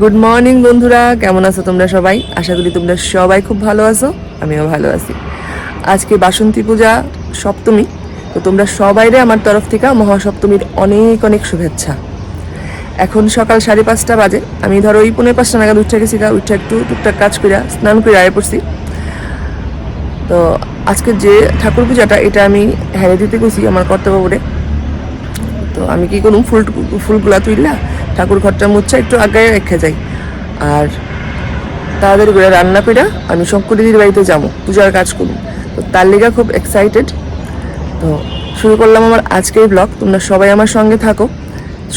Good morning বন্ধুরা। কেমন আছো তোমরা সবাই? আশা করি তোমরা সবাই খুব ভালো আছো, আমিও ভালো আছি। আজকে বাসন্তী পূজা, সপ্তমী, তো তোমরা সবাইরে আমার তরফ থেকে মহাসপ্তমীর অনেক অনেক শুভেচ্ছা। এখন সকাল সাড়ে পাঁচটা বাজে। আমি ধরো ওই পনেরো পাঁচটা নাগাদ উঠে গেছি গা, উঠে একটু টুকটাক কাজ করিয়া স্নান করে আয় পড়ছি। তো আজকে যে ঠাকুর পূজাটা, এটা আমি হেরে দিতে গেছি আমার কর্তব্যরে তো আমি কি করুম? ফুল ফুলগুলা তুললা ঠাকুর ঘরটা মুচ্ছা, একটু আগে রেখে যাই। আর তাড়াতাড়ি করে রান্না করে আমি শঙ্করীদির বাড়িতে যাব, পূজার কাজ করুন তো তার লেগে খুব এক্সাইটেড তো শুরু করলাম আমার আজকের ব্লগ তোমরা সবাই আমার সঙ্গে থাকো।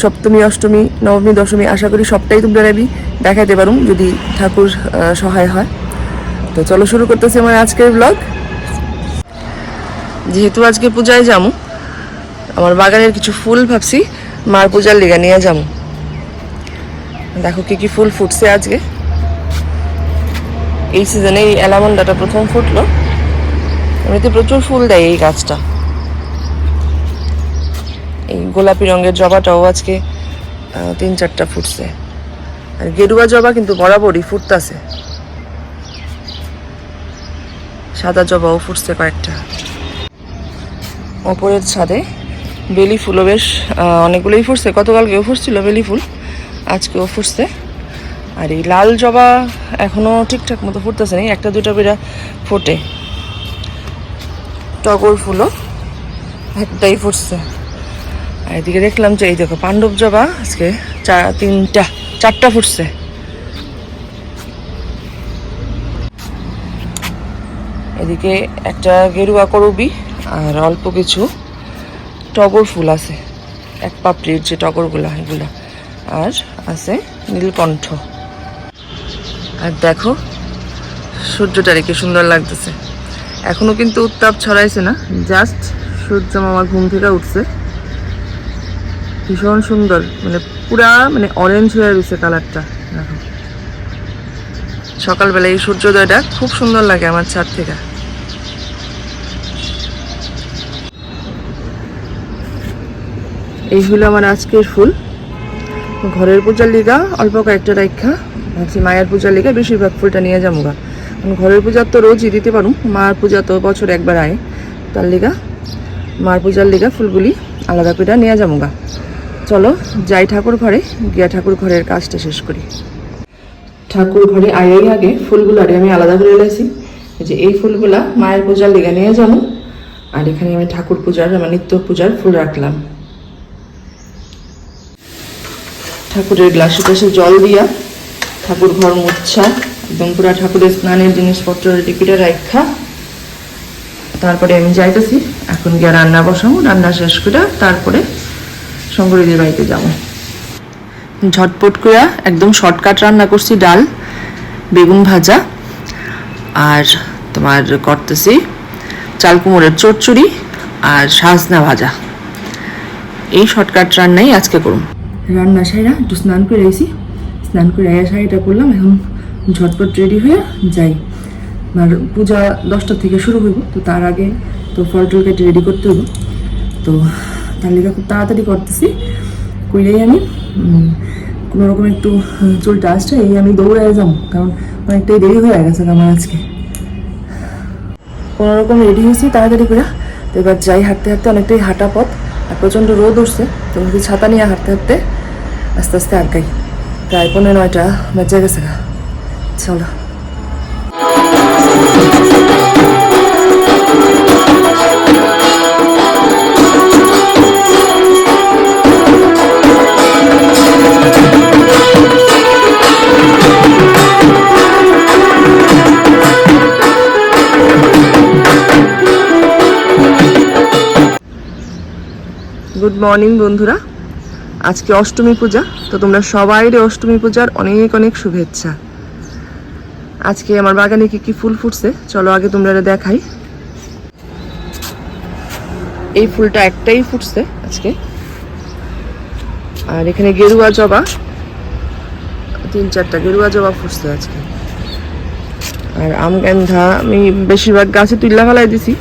সপ্তমী, অষ্টমী, নবমী, দশমী, আশা করি সবটাই তোমরা আমি দেখাতে পারুম, যদি ঠাকুর সহায় হয়। তো চলো শুরু করতেছি আমার আজকের ব্লগ যেহেতু আজকে পূজায় যাব আমার বাগানের কিছু ফুল ভাবছি, মার পূজার লেগে নিয়ে যাব। দেখো কি কি ফুল ফুটছে আজকে। এই সিজনে এই অ্যালামন্ডাটা প্রথম ফুটলো। এমনিতে প্রচুর ফুল দেয় এই গাছটা। এই গোলাপি রঙের জবাটাও আজকে তিন চারটা ফুটছে। আর গেরুয়া জবা কিন্তু বরাবরই ফুটতাছে। সাদা জবাও ফুটছে কয়েকটা। ওপরের ছাদে বেলি ফুলও বেশ অনেকগুলোই ফুটছে। গতকালকেও ফুটছিল বেলি ফুল, আজকেও ফুটছে। আর এই লাল জবা এখনও ঠিকঠাক মতো ফুটতেছে না একটা দুটা বেড়া ফোটে। টগর ফুলও একটাই ফুটছে। আর এদিকে দেখলাম যে, এই দেখো, পাণ্ডব জবা আজকে চা, তিনটা, চারটা ফুটছে। এদিকে একটা গেরুয়া করবি আর অল্প কিছু টগর ফুল আছে। এক পাপড়ির যে টগরগুলা, এগুলা। আর আছে নীলকণ্ঠ। আর দেখো, সূর্যটা কি সুন্দর লাগতেছে। এখনও কিন্তু উত্তাপ ছড়াইছে না জাস্ট সূর্য মামা ঘুম থেকে উঠছে। ভীষণ সুন্দর মানে পুরা মানে অরেঞ্জ হয়ে রয়েছে কালারটা দেখো। সকালবেলা এই সূর্যোদয়টা খুব সুন্দর লাগে আমার ছাদ থেকে। এই হলো আমার আজকের ফুল। ঘরের পূজার লিগা অল্প কয়েকটা রাখা ভাবছি মায়ের পূজার লিগা বেশিরভাগ ফুলটা নিয়ে যাব গা। ঘরের পূজার তো রোজই দিতে পারুম মার পূজা তো বছর একবার আয়। তার লিগা, মার পূজার লিগা ফুলগুলি আলাদা করে নিয়ে যাব গা। চলো, যাই ঠাকুর ঘরে, গিয়া ঠাকুর ঘরের কাজটা শেষ করি। ঠাকুর ঘরে আয়াই আগে ফুলগুলারে আমি আলাদা করে রেখেছি। যে এই ফুলগুলা মায়ের পূজার লিগা নিয়ে যাব। আর এখানে আমি ঠাকুর পূজার, আমার নিত্য পূজার ফুল রাখলাম। ঠাকুরের গ্লাসে গ্লাসে জল দিয়া ঠাকুর ঘর মুচ্ছা একদম পুরা ঠাকুরের স্নানের জিনিসপত্র রেডি করে রাখা তারপরে আমি যাইতেছি, এখন গিয়ে রান্না বসাবো রান্না শেষ করে তারপরে শঙ্করীদের বাড়িতে যাব। ঝটপট করে একদম শর্টকাট রান্না করছি, ডাল, বেগুন ভাজা, আর তোমার করতেছি চাল কুমড়ের চচ্চড়ি আর সাজনা ভাজা। এই শর্টকাট রান্নাই আজকে করুন রান্না সাইরা একটু স্নান করে আইসি স্নান করে আয়া শাড়িটা করলাম এখন ঝটপট রেডি হয়ে যাই। আর পূজা দশটা থেকে শুরু হইব, তো তার আগে তো ফল টল কেটে রেডি করতে হইব। তো তার লিগে খুব তাড়াতাড়ি করতেছি কইলেই আমি কোনো রকম একটু চুলটা আসছে, এই আমি দৌড়ায় যাব কারণ অনেকটাই দেরি হয়ে গেছে আমার আজকে। কোনো রকম রেডি হয়েছি তাড়াতাড়ি করে তো এবার যাই হাঁটতে হাঁটতে অনেকটাই হাঁটা পথ, আর প্রচণ্ড রোদ উঠছে, তো ছাতা নিয়ে হাঁটতে হাঁটতে আস্তে আস্তে আগাই প্রায় পনেরো নয়টা বেজে গেছে চলো গুড মর্নিং বন্ধুরা। আজকে অষ্টমী পূজা, তো তোমরা সবাই অষ্টমী পূজার অনেক অনেক শুভেচ্ছা। আজকে আমার বাগানে কি কি ফুল ফুটছে, চলো আগে তোমরা দেখাই। এই ফুলটা একটাই ফুটছে আজকে। আর এখানে গেরুয়া জবা, তিন চারটা গেরুয়া জবা ফুটছে আজকে। আর আম গান্ধা, আমি বেশিরভাগ গাছে তুল্লা ফেলাই দিছি,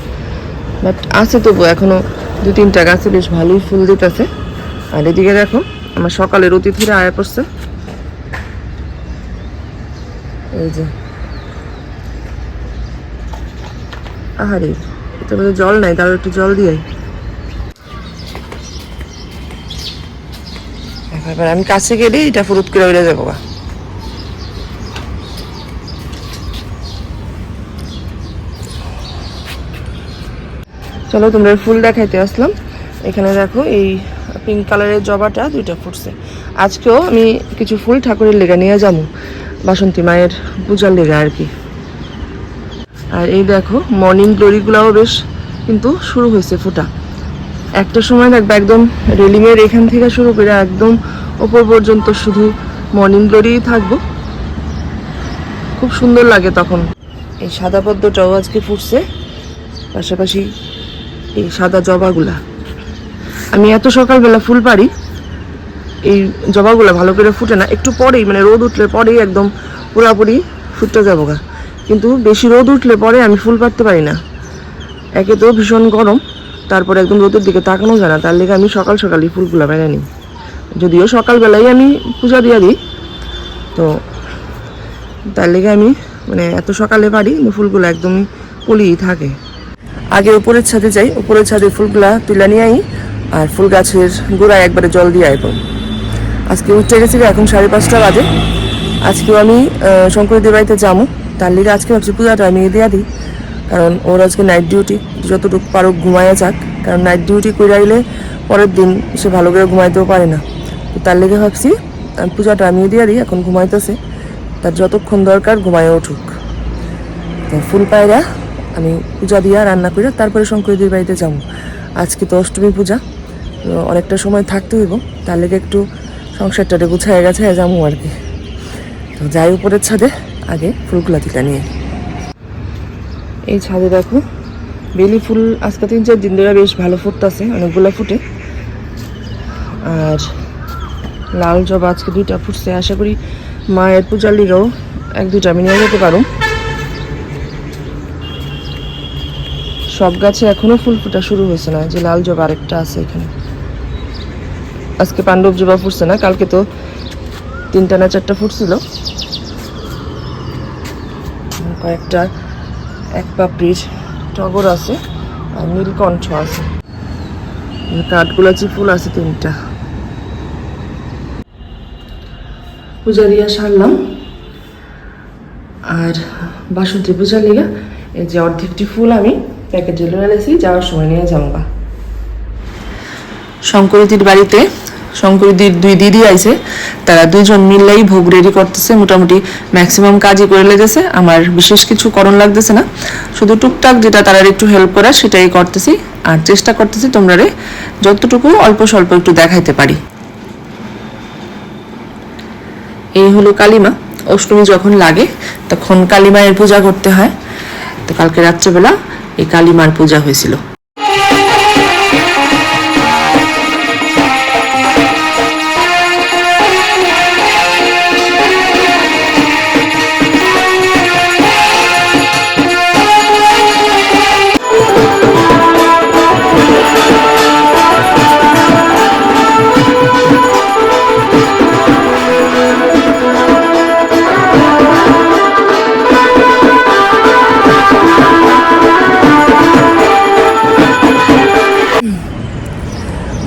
বাট আছে তবু এখনও দু তিনটা গাছে বেশ ভালোই ফুল দিতেছে। আর এদিকে দেখো, আমার সকালের অতিথিরা আয়া পড়ছে এই যে। আহারে এটা মধ্যে জল নাই তার একটু জল দিয়ে এবার আমি কাছে গেলে এটা ফুরুত করে উড়ে যাব গা। চলো, তোমরা ফুল দেখাইতে আসলাম। এখানে দেখো, এই পিঙ্ক কালারের জবাটা দুইটা ফুটছে। আজকেও আমি কিছু ফুল ঠাকুরের লেগা নিয়ে যাব। বাসন্তী মায়ের পূজার লেগা আর কি। আর এই দেখো মর্নিং গ্লোরিগুলোও বেশ কিন্তু শুরু হয়েছে ফোটা। একটা সময় দেখবে একদম রেলিংয়ের এখান থেকে শুরু করে একদম ওপর পর্যন্ত শুধু মর্নিং গ্লোরিই থাকব। খুব সুন্দর লাগে তখন। এই সাদা পদ্মটাও আজকে ফুটছে। পাশাপাশি এই সাদা জবাগুলা আমি এত সকালবেলা ফুল পারি এই জবাগুলো ভালো করে ফুটে না, একটু পরেই মানে রোদ উঠলে পরেই একদম পুরাপুরি ফুটতে যাব গা। কিন্তু বেশি রোদ উঠলে পরে আমি ফুল পারতে পারি না। একে তো ভীষণ গরম, তারপরে একদম রোদের দিকে তাকানো যায় না, তার লেগে আমি সকাল সকালই ফুলগুলো বেড়ে নিই। যদিও সকালবেলাই আমি পূজা দিয়ে দিই, তো তার লেগে আমি মানে এত সকালে পারি ফুলগুলো একদমই কলিই থাকে। আগে উপরের ছাদে যাই উপরের ছাদে ফুলগুলা তুলে নিয়ে আর ফুল গাছের গোড়ায় একবারে জল দিয়ে আইব। আজকে উঠতে গেছি এখন সাড়ে পাঁচটা বাজে। আজকেও আমি শঙ্করীদের বাড়িতে যাব। তার লিগে আজকে ভাবছি পূজাটা আমি দিয়ে দিই। কারণ ওর আজকে নাইট ডিউটি যতটুকু পারো ঘুমাইয়া যাক। কারণ নাইট ডিউটি করে আইলে পরের দিন সে ভালো করে ঘুমাইতেও পারে না। তার লেগে ভাবছি পূজাটা আমি দিয়ে দিই, এখন ঘুমাইতেছে। তার যতক্ষণ দরকার ঘুমায় উঠুক। তো ফুল পায়রা, আমি পূজা দিয়া রান্না করে তারপরে শঙ্করীদের বাড়িতে যাব। আজকে তো অষ্টমী পূজা, তো অনেকটা সময় থাকতে হইব। তার লেগে একটু সংসারটাতে গুছায় গেছে যাব আর কি। তো যাই উপরের ছাদে, আগে ফুলগুলা তুলে নিয়ে। এই ছাদে দেখো, বেলি ফুল আজকে তিন চার দিন ধরে বেশ ভালো ফুটতেছে, অনেকগুলো ফুটে। আর লাল জবা আজকে দুইটা ফুটছে। আশা করি মায়ের পূজার লিগেও এক দুইটা আমি নিয়ে যেতে পারো সব গাছে এখনও ফুল ফোটা শুরু হয়েছে না, যে লাল জবা আরেকটা আছে এখানে। আজকে পাণ্ডব জবা ফুটছে না, কালকে তো তিনটা না চারটা ফুটছিল। কয়েকটা, এক পাপড়ির টগর আছে আর নীলকণ্ঠ আছে। কাঠগোলাচি ফুল আছে তিনটা। পূজা দিয়া সারলাম। আর বাসন্তী পূজা লিগা এই যে অর্ধেকটি ফুল আমি বাড়িতে দুই দিদি আইছে, তারা মিললেই ভোগ রেডি করতেছে, মোটামুটি ম্যাক্সিমাম কাজই করে লেগেছে, আমার বিশেষ কিছু করণ লাগতেছে না। শুধু টুকটাক যেটা তারা একটু হেল্প করা সেটাই করতেছি। আর চেষ্টা করতেছি তোমরা রে, যতটুকু অল্প স্বল্প একটু দেখাইতে পারি। এই হলো কালিমা। অষ্টমী যখন লাগে, তখন কালিমায়ের পূজা করতে হয়। তো কালকে রাত্রেবেলা এই কালীমার পূজা হয়েছিল।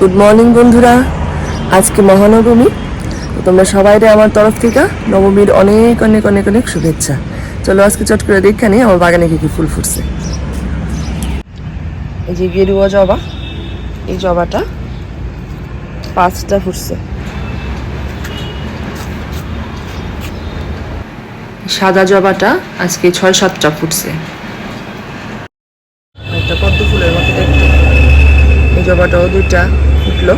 গুড মর্নিং বন্ধুরা। আজকে মহানবমী। তোমরা সবাইরে আমার তরফ থেকে নবমীর অনেক অনেক অনেক অনেক শুভেচ্ছা। চলো আজকে চট করে দেখে নিই আমার বাগানে কি কি ফুল ফুটছে। এই যে গেরুয়া জবা, এই জবাটা পাঁচটা ফুটছে। সাদা জবাটা আজকে ছয়, সাতটা ফুটছে। একটা পদ্ম ফুলের মতো দেখতে? এই জবাটাও দুইটা। ফুটলো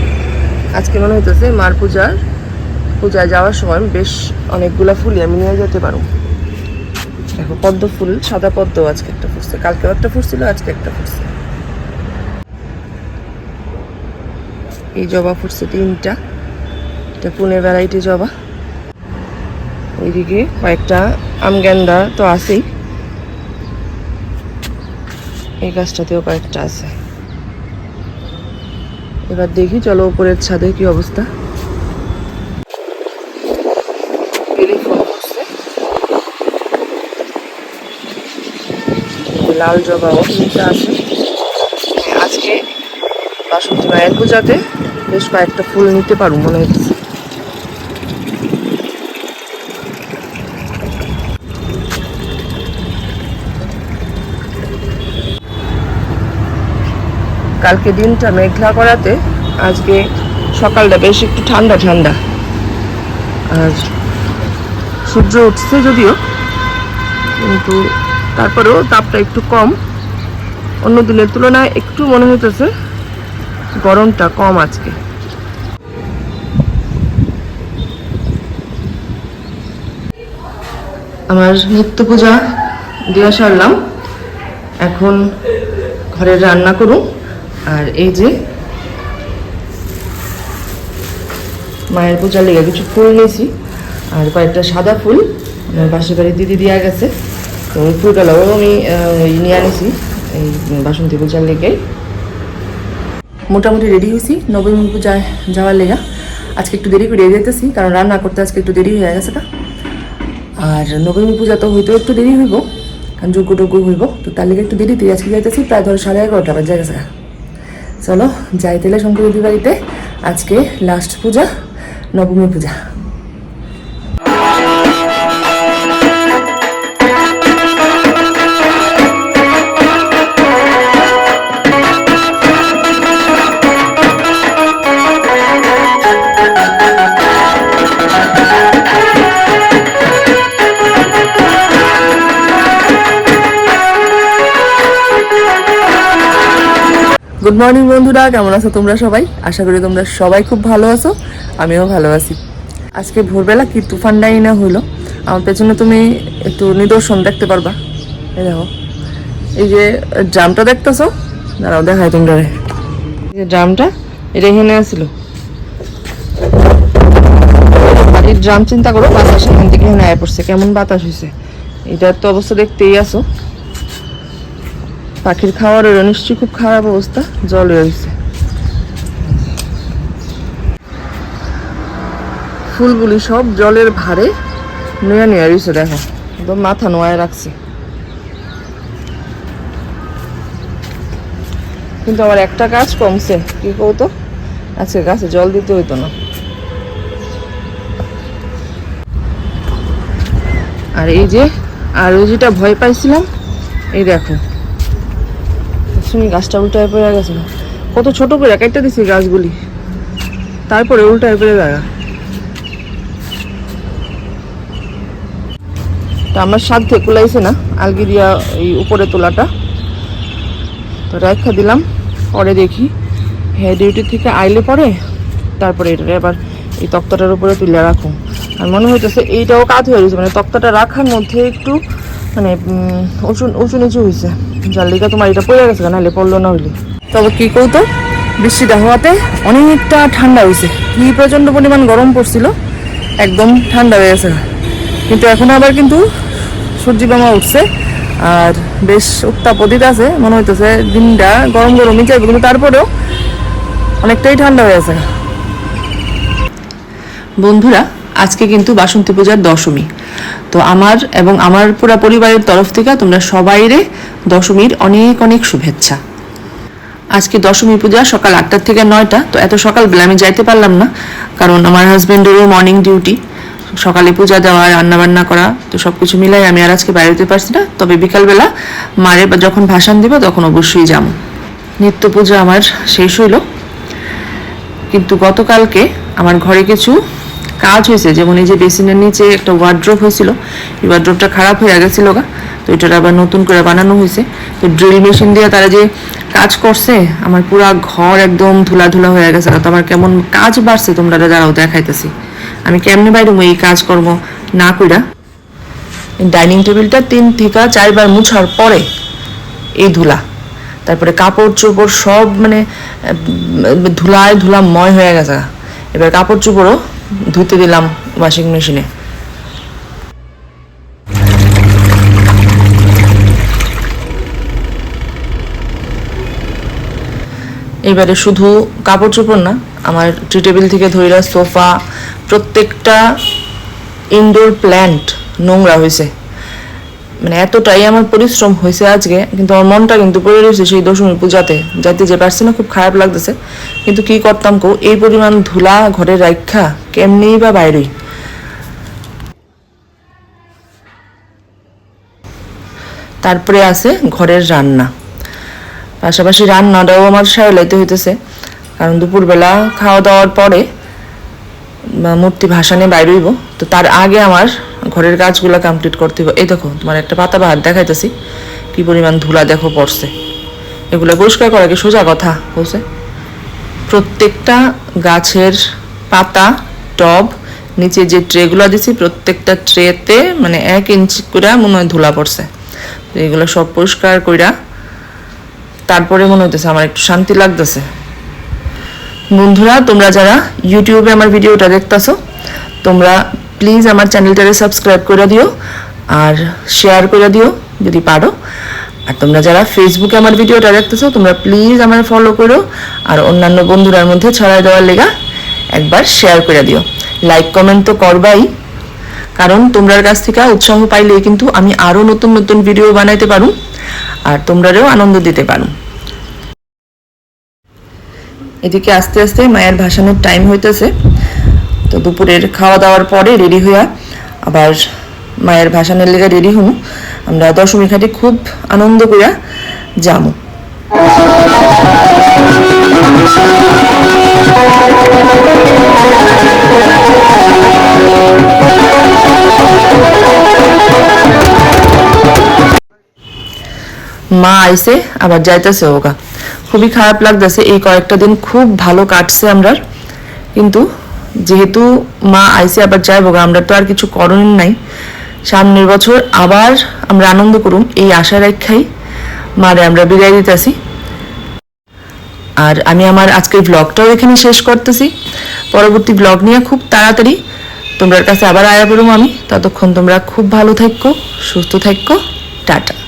আজকে মনে হইতেছে মার পূজার, পূজায় যাওয়ার সময় বেশ অনেকগুলা ফুলই আমি নিয়ে যেতে পারব দেখো, পদ্ম ফুল, সাদা পদ্ম আজকে একটা ফুটছে। কালকেও একটা ফুটছিল, আজকে একটা ফুটছে। এই জবা ফুটছে তিনটা। এটা পুনে ভ্যারাইটি জবা। ওইদিকে কয়েকটা আমগেন্দা তো আছেই। এই গাছটাতেও কয়েকটা আছে। এবার দেখি, চলো উপরের ছাদে কি অবস্থা। লাল জবা আছে। আজকে বাসন্তী মায়ের পূজাতে বেশ কয়েকটা ফুল নিতে পারব, মনে হচ্ছে। কালকে দিনটা মেঘলা করাতে আজকে সকালটা বেশ একটু ঠান্ডা ঠান্ডা। আর সূর্য উঠছে যদিও, কিন্তু তারপরেও তাপটা একটু কম। অন্য দিনের তুলনায় একটু মনে হইতেছে গরমটা কম আজকে। আমার নিত্য পূজা দিয়ে সারলাম। এখন ঘরে রান্না করুন। আর এই যে মায়ের পূজার লেগে কিছু ফুল নিয়েছি। আর কয়েকটা সাদা ফুল আমার পাশের বাড়ি দিদি দেওয়া গেছে। তো ওই ফুলগুলোও আমি এই নিয়ে আনিছি, এই বাসন্তী পূজার লেগে। মোটামুটি রেডি হয়েছি, নবমী পূজায় যাওয়ার লেগা। আজকে একটু দেরি করে যেতেছি কারণ রান্না করতে আজকে একটু দেরি হয়ে গেছে না আর নবমী পূজা তো হইতেও একটু দেরি হইব, কারণ যোগ্য টোগ্য হইব। তো তার লেগে একটু দেরিতে আজকে যাইতেছি, প্রায় ধরো সাড়ে এগারোটা বাজে গেছে চলো যাই তাহলে শঙ্কর দিদি বাড়িতে। আজকে লাস্ট পূজা নবমী পূজা। মর্নিং বন্ধুরা, কেমন আছো তোমরা সবাই? আশা করি তোমরা সবাই খুব ভালো আছো, আমিও ভালো আছি। আজকে ভোরবেলা কি তুফানটাই না হইল? আমার পেছনে তুমি একটু নিদর্শন দেখতে পারবা। এই দেখো, এই যে ড্রামটা দেখতেছো? দাঁড়াও, দেখাই তোমরা। যে ড্রামটা, এটা এখানে আসছিল বাড়ির ড্রাম চিন্তা করো, বাতাস এখান থেকে এখানে আয় পড়ছে। কেমন বাতাস হয়েছে এটার তো অবস্থা দেখতেই আসো পাখির খাওয়ারেরও নিশ্চয়ই খুব খারাপ অবস্থা জল রয়েছে। ফুলগুলি সব জলের ভারে নিয়ে নিয়ে রয়েছে, দেখো। একদম মাথা নোয়ায় রাখছে। কিন্তু আমার একটা কাজ কমছে, কি কৌতো? আজকে গাছে জল দিতে হইতো না। আর এই যে, আর ওই যেটা ভয় পাইছিলাম, এই দেখো। তুমি গাছটা উল্টায় পড়ে গেছে। কত ছোট করে একটা দিছি গাছগুলি। তারপরে উল্টায় পড়ে দেখা তা আমার সাধ্যে কুলাইছে না, আলগি দিয়া এই উপরে তোলাটা। তো রেখা দিলাম, পরে দেখি। হ্যাঁ ডিউটি থেকে আইলে পরে, তারপরে এটা এবার এই তক্তাটার উপরে তুলে রাখো আর মনে হইতেছে এইটাও কাজ হয়ে গেছে মানে তক্তাটা রাখার মধ্যে একটু মানে উঁচু উঁচু নিচু হয়েছে যার লিগা তোমার এটা পড়ে গেছে না নাহলে পড়ল না হইলে। তবে কি কৌতো বৃষ্টিটা হওয়াতে অনেকটা ঠান্ডা হয়েছে কি প্রচণ্ড পরিমাণ গরম পড়ছিল, একদম ঠান্ডা হয়ে গেছে কিন্তু এখন আবার কিন্তু সূর্যি বামা উঠছে, আর বেশ উত্তাপ অতীত আছে, মনে হইতেছে দিনটা গরম গরমই চাইবে কিন্তু তারপরেও অনেকটাই ঠান্ডা হয়ে আছে বন্ধুরা আজকে কিন্তু বাসন্তী পূজার দশমী। তো আমার এবং আমার পুরা পরিবারের তরফ থেকে তোমরা সবাইরে দশমীর অনেক অনেক শুভেচ্ছা। আজকে দশমী পূজা সকাল আটটার থেকে নয়টা, তো এত সকালবেলা আমি যাইতে পারলাম না, কারণ আমার হাজব্যান্ডেরও মর্নিং ডিউটি সকালে পূজা দেওয়া রান্না বান্না করা, তো সব কিছু মিলাই আমি আর আজকে বাইরে যেতে পারছি না। তবে বিকালবেলা মারে বা যখন ভাসান দিব, তখন অবশ্যই যাব। নিত্য পূজা আমার শেষ হইল। কিন্তু গতকালকে আমার ঘরে কিছু কাজ হয়েছে, যেমন এই যে বেসিনের নিচে একটা ওয়ার্ড্রোপ হয়েছিল, এই ওয়ার্ড্রোপটা খারাপ হয়ে গেছিল গা, তো এটার আবার নতুন করে বানানো হয়েছে। তো ড্রিল মেশিন দিয়ে তারা যে কাজ করছে, আমার পুরা ঘর একদম ধুলা ধুলা হয়ে গেছে তো আমার কেমন কাজ বাড়ছে তোমরা দাঁড়াও দেখাইতেছি। আমি কেমনি বাইরে এই কাজ করব না কইরা। ডাইনিং টেবিলটা তিন থেকে চারবার মুছার পরে এই ধুলা, তারপরে কাপড় চোপড় সব মানে ধুলায় ধুলাময় হয়ে গেছে এবার কাপড় চোপড়ও ধুতে দিলাম ওয়াশিং মেশিনে এবারে শুধু কাপড় চোপড় না, আমার টি টেবিল থেকে ধরিলা সোফা, প্রত্যেকটা ইনডোর প্ল্যান্ট নোংরা হয়েছে মানে এতটাই আমার পরিশ্রম হয়েছে আজকে, কিন্তু আমার মনটা কিন্তু পড়ে রয়েছে সেই দশমী পূজাতে। যাইতে যে পারছি না, খুব খারাপ লাগতেছে। কিন্তু কি করতাম কো এই পরিমাণ ধুলা ঘরে রাখা কেমনি বা বাইরেই। তারপরে আছে ঘরের রান্না। পাশাপাশি রান্নাটাও আমার সারাইতে হইতেছে। কারণ দুপুরবেলা খাওয়া দাওয়ার পরে মূর্তি ভাসানে বাইরইব তো তার আগে আমার ঘরের কাজগুলো কমপ্লিট করতে হবে এই দেখো, তোমার একটা পাতা বাহার দেখাইতেছি। কি পরিমাণ ধুলা দেখো পড়ছে। এগুলো পরিষ্কার করা কি সোজা কথা বলছে? প্রত্যেকটা গাছের পাতা, টব, নিচে যে ট্রেগুলো দিছি, প্রত্যেকটা ট্রেতে মানে এক ইঞ্চি করে মনে হয় ধুলা পড়ছে। এগুলো সব পরিষ্কার কইরা তারপরে মনে হইতেছে আমার একটু শান্তি লাগতেছে। বন্ধুরা, তোমরা যারা ইউটিউবে আমার ভিডিওটা দেখতেছো, তোমরা প্লিজ আমার চ্যানেলটারে সাবস্ক্রাইব করে দিও আর শেয়ার করে দিও যদি পারো। আর তোমরা যারা ফেসবুকে আমার ভিডিওটা দেখতেছো, তোমরা প্লিজ আমার ফলো করো আর অন্যান্য বন্ধুরার মধ্যে ছড়াই দেওয়ার লেগা একবার শেয়ার করে দিও। লাইক কমেন্ট তো করবাই, কারণ তোমরার কাছ থেকে উৎসাহ পাইলে কিন্তু আমি আরও নতুন নতুন ভিডিও বানাইতে পারো আর তোমরারেও আনন্দ দিতে পারো এদিকে আস্তে আস্তে মায়ের ভাসানোর টাইম হইতেছে। তো দুপুরের খাওয়া দাওয়ার পরে রেডি হইয়া আবার মায়ের ভাসানের লেগে রেডি হমু। আমরা দশমী ঘাটে খুব আনন্দ করিয়া যামু। মা আইসে আবার যাইতেছে ওগা। খুবই খারাপ লাগতেছে, এই কয়েকটা দিন খুব ভালো কাটছে আমরা কিন্তু যেহেতু মা আইসে আবার যাইব আমরা তো আর কিছু করণীয় নাই। সামনের বছর আবার আমরা আনন্দ করুম, এই আশা রাখাই মারে আমরা বিদায় দিতেছি। আর আমি আমার আজকের ব্লগটাও এখানে শেষ করতেছি। পরবর্তী ব্লগ নিয়ে খুব তাড়াতাড়ি তোমরা কাছে আবার আয়া পড়ুম আমি। ততক্ষণ তোমরা খুব ভালো থাকো, সুস্থ থাকো। টাটা।